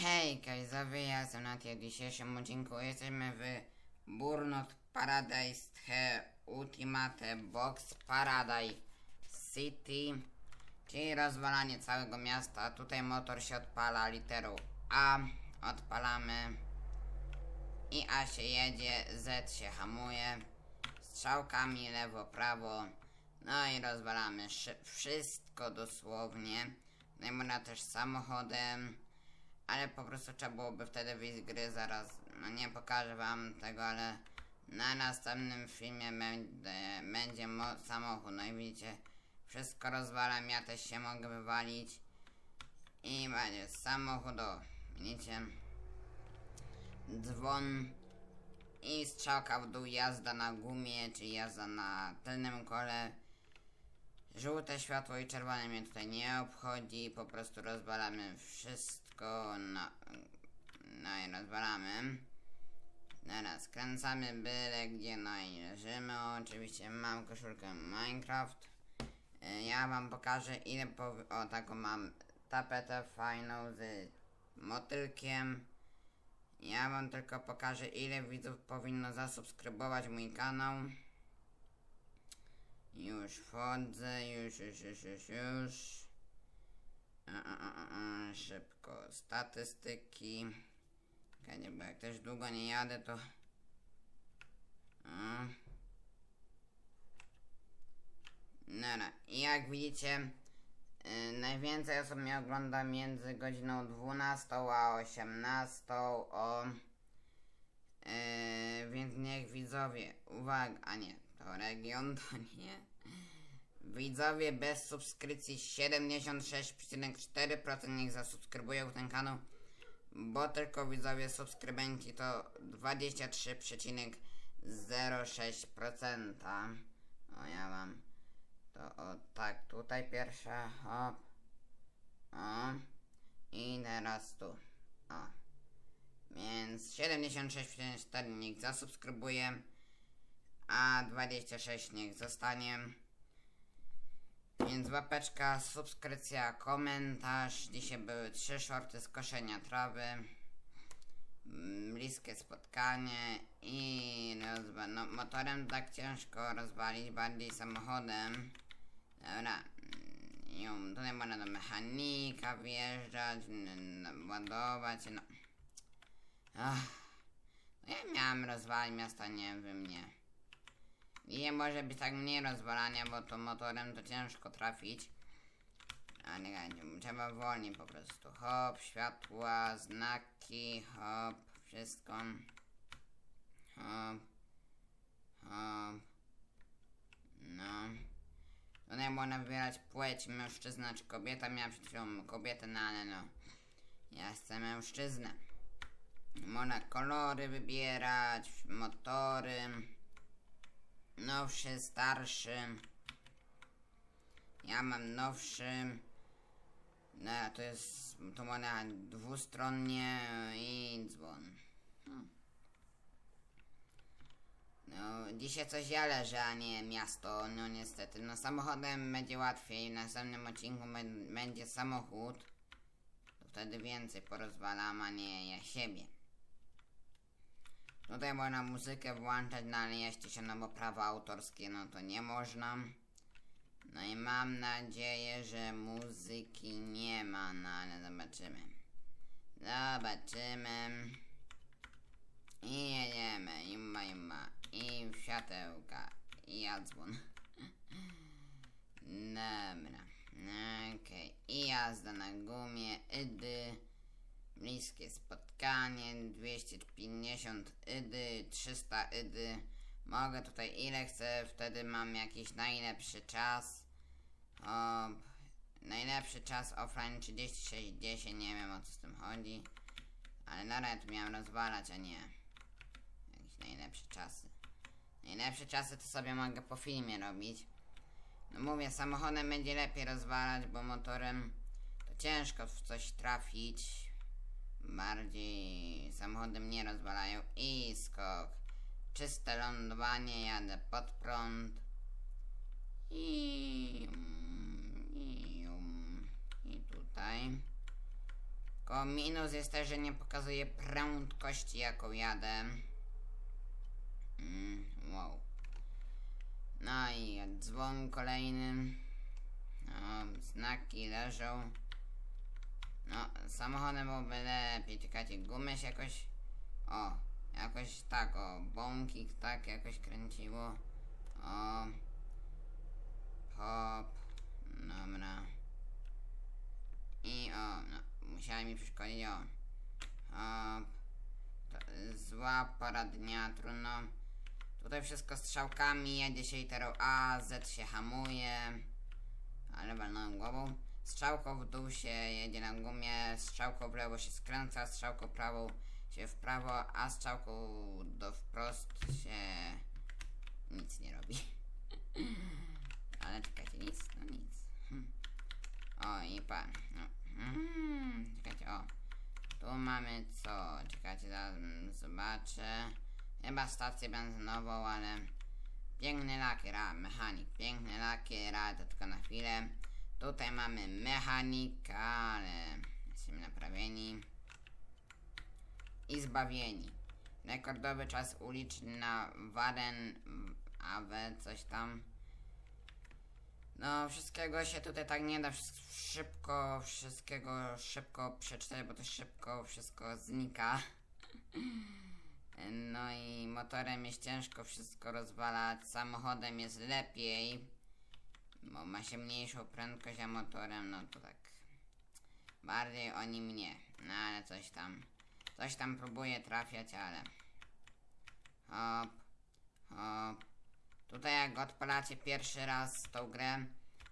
Hej, Kajzowie, ja jestem Natia. W dzisiejszym odcinku jesteśmy w Burnout Paradise The Ultimate Box Paradise City, czyli rozwalanie całego miasta. Tutaj motor się odpala literą A, odpalamy i A się jedzie, Z się hamuje, strzałkami lewo, prawo, no i rozwalamy szy- wszystko dosłownie. No i można też samochodem, ale po prostu trzeba byłoby wtedy wyjść z gry zaraz. No nie pokażę wam tego, ale na następnym filmie będzie, będzie mo- samochód. No i widzicie, wszystko rozwalam, ja też się mogę wywalić. I będzie samochód, o, widzicie? Dzwon i strzałka w dół, jazda na gumie, czy jazda na tylnym kole. Żółte światło i czerwone mnie tutaj nie obchodzi, po prostu rozwalamy wszystko na... No i rozwalamy. Teraz skręcamy byle gdzie, no i leżymy. Oczywiście mam koszulkę Minecraft. Y, Ja wam pokażę ile po... O, taką mam tapetę fajną z motylkiem. Ja wam tylko pokażę ile widzów powinno zasubskrybować mój kanał. Już wchodzę, już, już, już, już, już. Szybko statystyki. Czekajcie, bo jak też długo nie jadę, to... A. Nara. I jak widzicie, y, najwięcej osób mnie ogląda między godziną 12 a 18 o... Yy, więc niech widzowie, uwaga, a nie, to region, to nie. Widzowie bez subskrypcji 76,4% niech zasubskrybują ten kanał, bo tylko widzowie subskrybenci to 23,06%. O ja mam to o tak, tutaj pierwsza, hop, o i teraz tu, o. Więc 76,4 niech zasubskrybuje, a 26 niech zostanie. Więc łapeczka, subskrypcja, komentarz. Dzisiaj były trzy shorty z koszenia trawy. mm, Bliskie spotkanie i rozwa- no, motorem tak ciężko rozwalić, bardziej samochodem. Dobra. mm, ją- Tutaj można do mechanika wjeżdżać, n- n- ładować, no. Ach, no ja miałem rozwalić miasta, nie wiem, nie. Nie może być tak mniej rozwalania, bo to motorem to ciężko trafić. A nie, trzeba wolniej po prostu. Hop, światła, znaki, hop, wszystko. Hop, hop. No. Tutaj można wybierać płeć, mężczyzna czy kobieta. Miałem przed chwilą kobietę, no ale no. Ja chcę mężczyznę. Można kolory wybierać, motory. Nowszy, starszy. Ja mam nowszy. No, to jest, to można dwustronnie i dzwon. Hmm. No, dzisiaj coś ja leżę, a nie miasto, no niestety. No samochodem będzie łatwiej, w następnym odcinku bę- będzie samochód. To wtedy więcej porozwalam, a nie ja siebie. Tutaj można muzykę włączać, no ale jeśli się no bo prawa autorskie, no to nie można. No i mam nadzieję, że muzyki nie ma, no ale zobaczymy. Zobaczymy. I jedziemy, imba, imba. I światełka. I ja dzwon. Dobra. Okej. I jazda na gumie. Idy. Bliskie spotkanie, 250 idy, 300 idy. Mogę tutaj ile chcę, wtedy mam jakiś najlepszy czas. O, najlepszy czas offline 3610, nie wiem o co z tym chodzi. Ale na to miałem rozwalać, a nie jakieś najlepsze czasy. Najlepsze czasy to sobie mogę po filmie robić. No mówię, samochodem będzie lepiej rozwalać, bo motorem to ciężko w coś trafić. Bardziej samochodem nie rozwalają. I skok. Czyste lądowanie, jadę pod prąd. I, i, i tutaj. Tylko minus jest też, że nie pokazuje prędkości jaką jadę. Mm, wow. No i dzwon kolejny. No, znaki leżą. No, samochodem byłoby lepiej. Czekajcie, gumy się jakoś... O, jakoś tak, o, bąki tak jakoś kręciło. O. Hop. Dobra. I o, no, musiałem mi przeszkodzić, o. Hop. To, zła pora dnia, trudno. Tutaj wszystko strzałkami, jedzie się literą A, Z się hamuje. Ale walnąłem głową. Strzałką w dół się jedzie na gumie, strzałką w lewo się skręca, strzałką prawą się w prawo, a strzałką do wprost się nic nie robi. Ale czekajcie, nic? No nic. Hm. O i pan. No. Mm, czekajcie, o. Tu mamy co? Czekajcie, zaraz zobaczę. Chyba stację benzynową, ale piękny lakier, a mechanik. Piękny lakier, ale to tylko na chwilę. Tutaj mamy mechanika, ale jesteśmy naprawieni i zbawieni. Rekordowy czas uliczny na Waren AW, coś tam. No, wszystkiego się tutaj tak nie da szybko, wszystkiego szybko przeczytać, bo to szybko wszystko znika. No i motorem jest ciężko wszystko rozwalać, samochodem jest lepiej, bo ma się mniejszą prędkość, a motorem no to tak bardziej oni mnie. No ale coś tam, coś tam próbuję trafiać, ale hop, hop. Tutaj jak odpalacie pierwszy raz tą grę,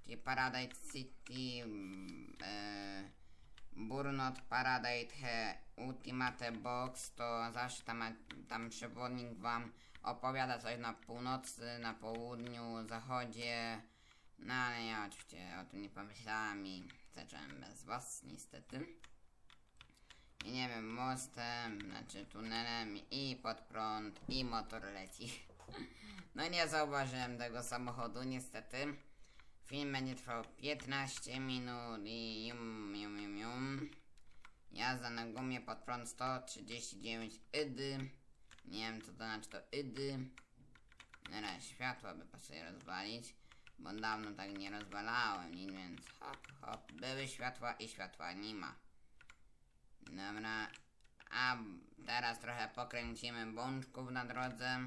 czyli Paradise City, mm, e, Burnout Paradise Ultimate Box, to zawsze tam, tam przewodnik wam opowiada coś na północy, na południu, zachodzie. No ale ja oczywiście o tym nie pomyślałam i zacząłem bez was niestety. I nie wiem, mostem, znaczy tunelem i pod prąd i motor leci. No nie zauważyłem tego samochodu niestety. Film będzie trwał 15 minut i jum, jum, jum, jum. Jazda na gumie pod prąd 139 idy. Nie wiem co to znaczy to idy. Na razie światła by pasuje rozwalić, bo dawno tak nie rozwalałem nic, więc hop, hop. Były światła i światła nie ma. Dobra, a teraz trochę pokręcimy bączków na drodze.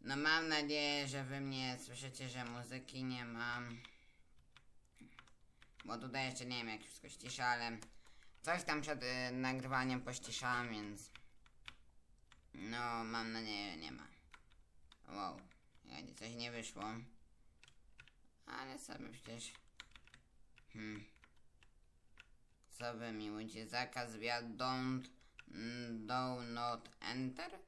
No mam nadzieję, że wy mnie słyszycie, że muzyki nie mam. Bo tutaj jeszcze nie wiem jak wszystko ścisza, ale coś tam przed y, nagrywaniem pościszałem, więc no mam nadzieję, że nie ma. Wow, jakby coś nie wyszło. Ale sobie przecież hmm. Co wy mi mówicie? Zakaz wjazd don't do not enter?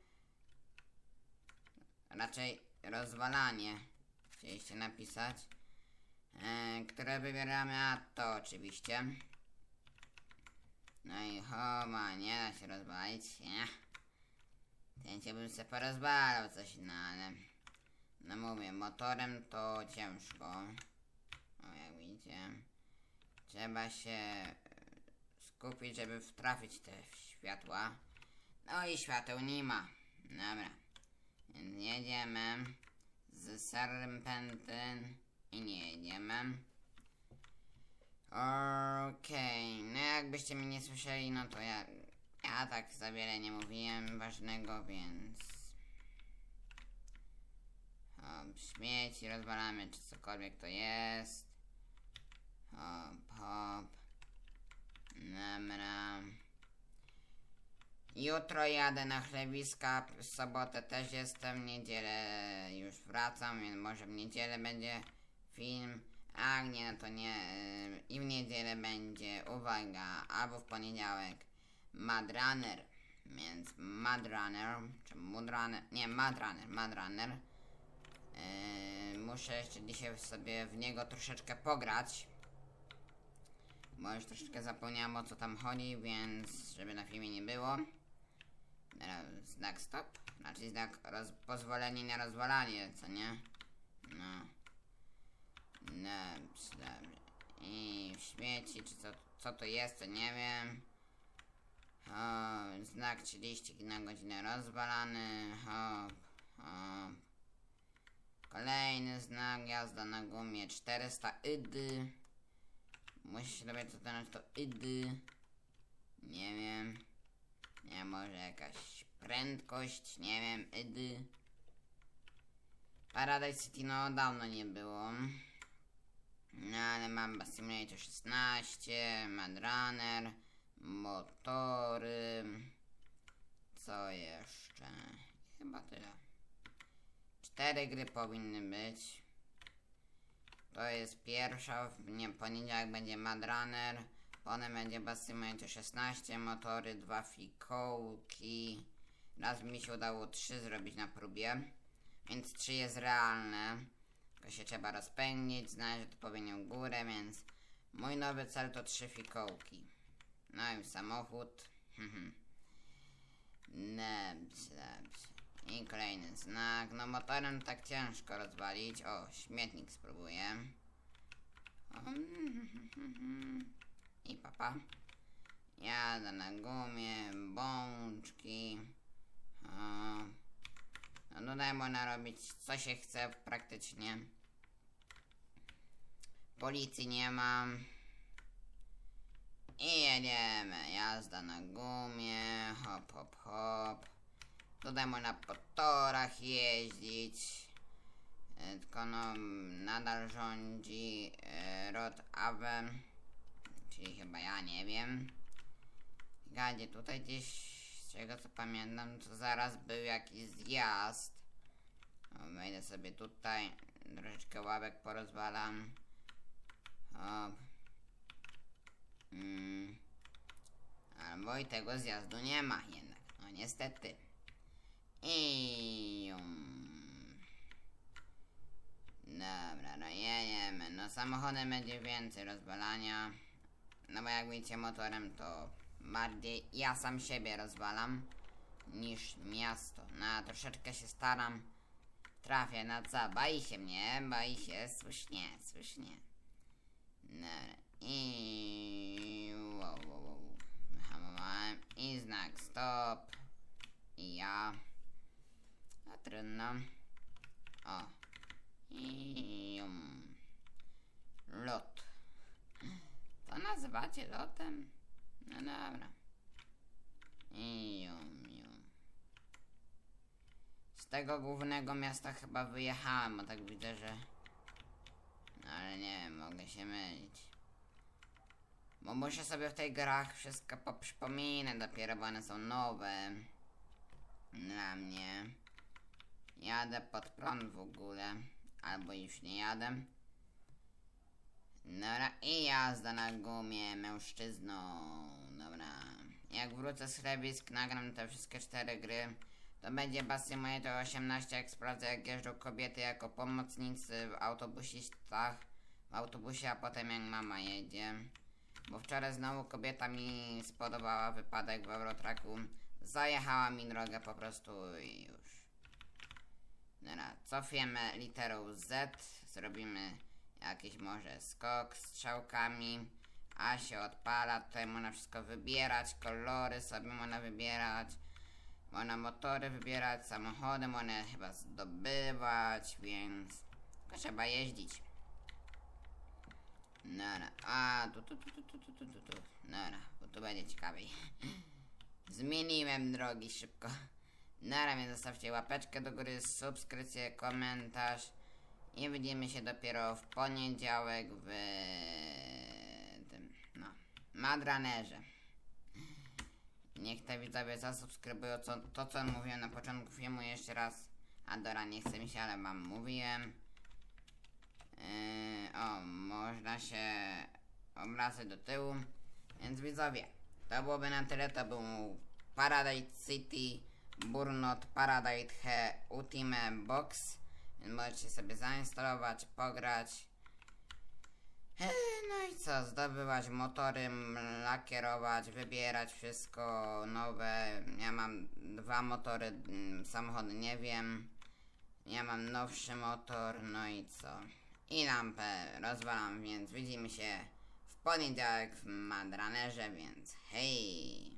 Raczej rozwalanie chcieliście napisać. E, które wybieramy, a to oczywiście. No i homa, nie da się rozwalić, nie? Chętnie bym sobie porozwalał coś, no ale... No mówię, motorem to ciężko. O, jak widzicie. Trzeba się e, skupić, żeby wtrafić te światła. No i świateł nie ma. Dobra. Więc jedziemy z serpentyn i nie jedziemy. Okej, no jakbyście mnie nie słyszeli, no to ja, ja tak za wiele nie mówiłem ważnego, więc... Hop, śmieci rozwalamy, czy cokolwiek to jest. Hop, hop. Dobra. Jutro jadę na chlewiska, w sobotę też jestem, w niedzielę już wracam, więc może w niedzielę będzie film, a nie, no to nie. I w niedzielę będzie, uwaga, albo w poniedziałek Mad Runner, więc Mad Runner, czy Mood Runner, nie, Mad Runner, Mad Runner. Yy, muszę jeszcze dzisiaj sobie w niego troszeczkę pograć. Bo już troszeczkę zapomniałem o co tam chodzi, więc żeby na filmie nie było. Znak stop, znaczy znak roz, pozwolenie na rozwalanie, co nie? No. Dobrze, dobrze. I śmieci, czy co co to jest, to nie wiem. O, znak 30 na godzinę rozwalany. Hop, hop. Kolejny znak, jazda na gumie 400 idy. Muszę się co to znaczy to idy. Nie wiem. Nie, może jakaś prędkość, nie wiem, idy. Paradise City no dawno nie było. No ale mam Simulator 16, Mad Runner, motory. Co jeszcze? Chyba tyle. Cztery gry powinny być. To jest pierwsza, w nie, poniedziałek będzie Mad Runner, potem będzie Bus Simulator 16, motory, dwa fikołki. Raz mi się udało trzy zrobić na próbie, więc trzy jest realne. Tylko się trzeba rozpędzić, znaleźć odpowiednią górę, więc mój nowy cel to trzy fikołki. No i samochód. Dobrze, dobrze. I kolejny znak. No motorem tak ciężko rozwalić. O, śmietnik spróbuję. O, I papa. Jadę na gumie, bączki. No tutaj można robić co się chce praktycznie. Policji nie mam. I jedziemy. Jazda na gumie. Hop, hop, hop. Tutaj można po torach jeździć. E, Tylko no, nadal rządzi e, Rod Aven. Czyli chyba ja nie wiem. Gadzie tutaj gdzieś, z czego co pamiętam, to zaraz był jakiś zjazd. O, wejdę sobie tutaj. Troszeczkę ławek porozwalam. O. Mm. Albo i tego zjazdu nie ma jednak. No niestety. I um. Dobra, no jedziemy. No samochodem będzie więcej rozwalania. No bo jak widzicie motorem to bardziej ja sam siebie rozwalam niż miasto. No troszeczkę się staram. Trafię na co? Boi się mnie, boi się. Słusznie, słusznie. Dobra. I... Wow, wow, wow. I znak stop. I ja. A trudno. O. I... Um. Lot. To nazywacie lotem? No dobra. I um, um. Z tego głównego miasta chyba wyjechałem, bo tak widzę, że... No ale nie wiem, mogę się mylić. Bo muszę sobie w tej grach wszystko poprzypominać dopiero, bo one są nowe. Dla mnie. Jadę pod prąd w ogóle. Albo już nie jadę. Dobra, i jazda na gumie mężczyzną. Dobra. Jak wrócę z chlebisk, nagram te wszystkie cztery gry. To będzie Bus Simulator 18, jak sprawdzę jak jeżdżą kobiety jako pomocnicy w autobusistach. W autobusie, a potem jak mama jedzie. Bo wczoraj znowu kobieta mi spodobała wypadek w Eurotraku. Zajechała mi drogę po prostu i już. Dobra, cofiemy literą Z. Zrobimy jakiś może skok strzałkami. A się odpala, tutaj można wszystko wybierać, kolory sobie można wybierać. Można motory wybierać, samochody można chyba zdobywać, więc tylko trzeba jeździć. Nara, a tu, tu, tu, tu, tu, tu, tu, tu, tu. Nara, bo tu będzie ciekawiej. Zmieniłem drogi szybko. Nara, więc zostawcie łapeczkę do góry, subskrypcję, komentarz. I widzimy się dopiero w poniedziałek w tym, no, Madranerze. Niech te widzowie zasubskrybują co, to, co mówiłem na początku filmu jeszcze raz. Adora, nie chce mi się, ale wam mówiłem. Yy, o, można się obracać do tyłu. Więc widzowie, to byłoby na tyle. To był Paradise City Burnout Paradise He Ultimate Box. Możecie sobie zainstalować, pograć. Eee, No i co, zdobywać motory, lakierować, wybierać wszystko nowe. Ja mam dwa motory, mm, samochody nie wiem. Ja mam nowszy motor, no i co? I lampę rozwalam, więc widzimy się w poniedziałek w Madranerze, więc hej!